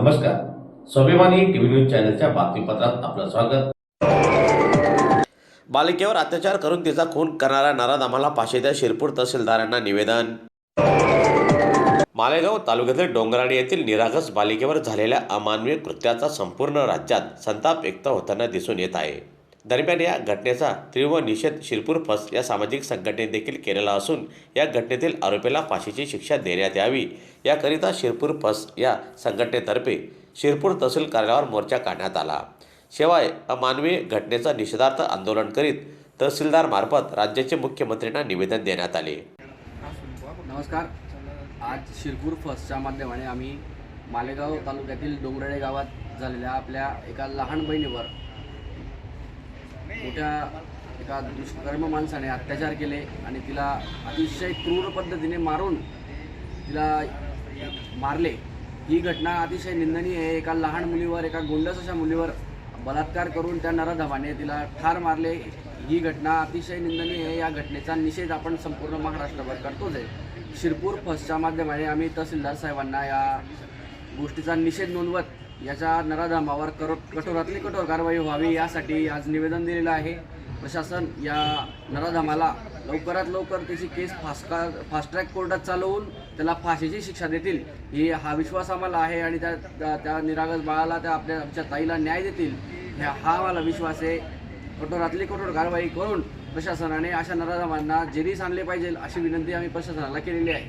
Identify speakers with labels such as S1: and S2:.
S1: नमस्कार. स्वाभिमानी TV news चॅनलच्या बातमीपत्रात आपलं स्वागत.
S2: बालिकेवर अत्याचार करून तिचा खून करणाऱ्या नराधामाला आम्हाला द्या शिरपूर तहसीलदारांना निवेदन. मालेगाव तालुक्यातील डोंगराणी येथील निरागस बालिकेवर झालेल्या अमानवीय कृत्याचा संपूर्ण राज्यात संताप व्यक्त होताना दिसून येत आहे. दरम्यान या घटनेचा तीव्र निषेध शिरपूर फस या सामाजिक संघटनेने देखील केलेला असून या घटनेतील आरोपीला फाशीची शिक्षा देण्यात यावी. याकरिता शिरपूर फस या संघटनेतर्फे शिरपूर तहसील कार्यालयावर मोर्चा काढण्यात आला. शिवाय अमानवी घटनेचा निषेधार्थ आंदोलन करीत तहसीलदारमार्फत राज्याचे मुख्यमंत्र्यांना निवेदन देण्यात आले.
S3: नमस्कार. आज शिरपूर फर्स्टच्या माध्यमाने आम्ही मालेगाव तालुक्यातील डोंगरडे गावात झालेल्या आपल्या एका लहान बहिणीवर मोठ्या एका दुष्कर्म माणसाने अत्याचार केले आणि तिला अतिशय क्रूर पद्धतीने मारून तिला मारले. ही घटना अतिशय निंदनीय आहे. एका लहान मुलीवर एका गोंडस अशा मुलीवर बलात्कार करून त्या नराधवाने तिला ठार मारले. ही घटना अतिशय निंदनीय आहे. या घटनेचा निषेध आपण संपूर्ण महाराष्ट्रभर करतोच आहे. शिरपूर फसच्या माध्यमाने आम्ही तहसीलदार साहेबांना या गोष्टीचा निषेध नोंदवत याच्या नराधामावर करो कठोरातली कठोर कारवाई व्हावी यासाठी आज निवेदन दिलेलं आहे. प्रशासन या नराधामाला लवकरात लवकर त्याची केस फास्का फास्ट ट्रॅक कोर्टात चालवून त्याला फाशीची शिक्षा देतील. ही हा विश्वास आम्हाला आहे आणि त्या त्या- त्या निरागस बाळाला त्या आपल्या आमच्या ताईला न्याय देतील. ह्या हा आम्हाला विश्वास आहे. कठोरातली कठोर कारवाई करून प्रशासनाने अशा नराधामांना जेरीस आणले पाहिजे अशी विनंती आम्ही प्रशासनाला केलेली आहे.